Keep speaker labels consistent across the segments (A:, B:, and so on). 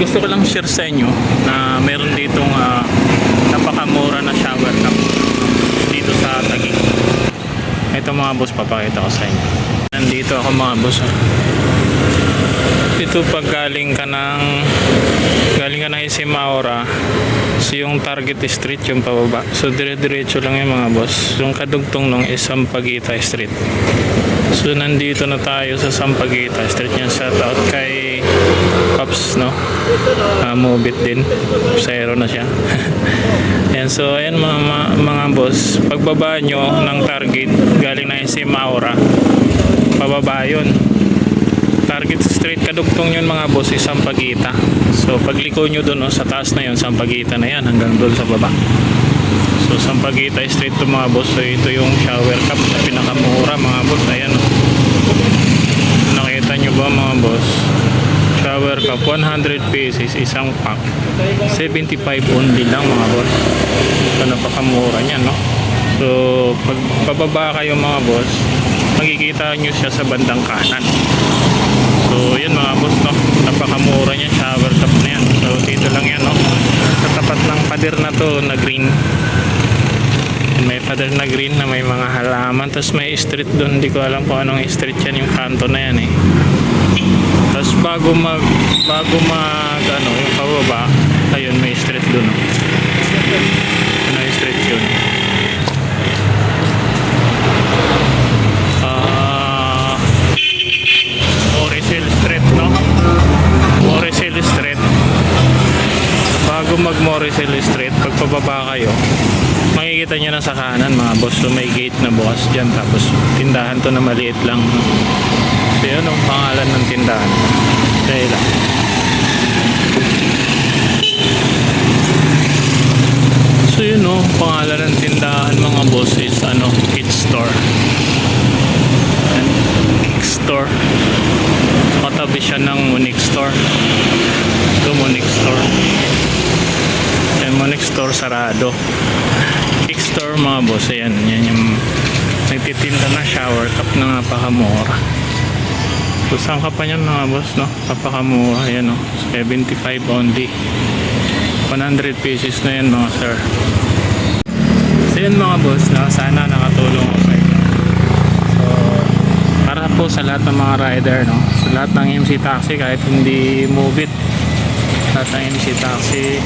A: gusto ko lang share sa inyo na meron ditong ah, napakamura na shower cup dito sa Taguig. Ito mga boss, papakita ko sa inyo. Nandito ako mga boss. ah. Ito pag galing ka ng galing ka ng Isimaura so yung target street yung pababa so dire-diretso lang yung mga boss yung kadugtong nung is Sampaguita Street so nandito na tayo sa Sampaguita Street yan shout out kay Pops no uh, Mobit din. Zero na siya. Yan so ayan mga, mga, mga boss. Pagbaba nyo ng target galing na Isimaura pababa yun. Target Street kadugtong yun mga boss isang pagita so pagliko nyo dun oh, sa taas na yun sampagita na yan hanggang doon sa baba. So sampagita street to mga boss. So ito yung shower cup na pinakamura mga boss. Ayan oh. nakita nyo ba mga boss shower cup 100 pieces isang pack 75 only lang mga boss so napakamura niyan no so pag pababa kayo mga boss makikita nyo siya sa bandang kanan So yun mga boss no, napakamura niya shower cup na yan. So dito lang yan no. Sa tapat ng pader na to na green. May pader na green na may mga halaman. Tapos may street doon. Hindi ko alam kung anong street yan yung kanto na yan eh. Tapos bago mag bago mag ano yung pababa, ayun may street doon. No? Ano yung street yun? Ah Morrisville Street, no? Morrisville Street. Bago mag Morrisville Street, pag pababa kayo, makikita nyo na sa kanan mga boss. So may gate na bukas dyan. Tapos tindahan to na maliit lang. So yun ang pangalan ng tindahan. Kaya lang. So yun no, pangalan ng tindahan mga boss is ano, kids store. Yan, kick store. Katabi siya ng Monique store. Ito Monique store. Yung Monique store sarado. Kick store mga boss. Ayan, yan yung nagtitinda na shower cup na napakamura. So saan ka pa yan mga boss no? Napakamura. Ayan o. 75 only. 100 pieces na yan mga sir. So yun mga boss na sana nakatulong ako sa inyo. So para po sa lahat ng mga rider no sa lahat ng MC Taxi kahit hindi move it lahat ng MC Taxi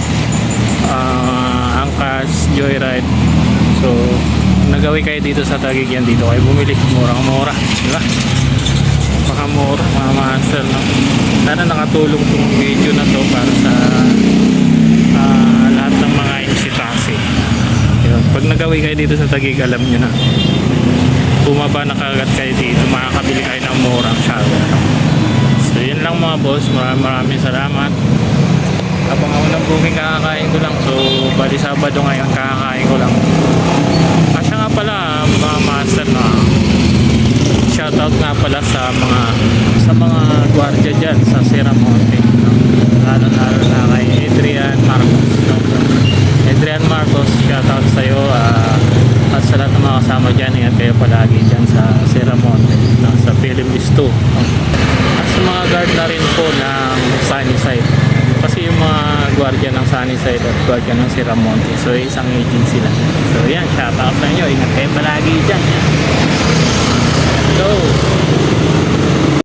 A: uh, Angkas, Joyride so nagawi kayo dito sa Taguig yan dito kayo bumili murang mura di ba baka mura mga master no? Sana nakatulong tong video na to para sa ah, lahat ng mga Taxi Yun. pag nagawi kayo dito sa Taguig alam nyo na. Bumaba na kagad kayo dito. Makakabili kayo ng murang so yun lang mga boss. Maraming maraming salamat. Habang ako ng booking kakakain ko lang. So bali Sabado ngayon kakakain ko lang at siya nga pala mga master na shoutout nga pala sa mga sa mga gwardiya dyan sa Sierra Monte lalo lalo na kay Adrian Marcos no? Adrian Marcos shoutout sa iyo at sa lahat ng mga kasama dyan ingat kayo palagi dyan sa Sierra Monte no? sa Philip 2 no? at sa mga guard na rin po ng Sunnyside kasi yung mga gwardiya ng Sunnyside at gwardiya ng Sierra Monte so isang agency lang so yan shoutout sa inyo ingat kayo palagi dyan go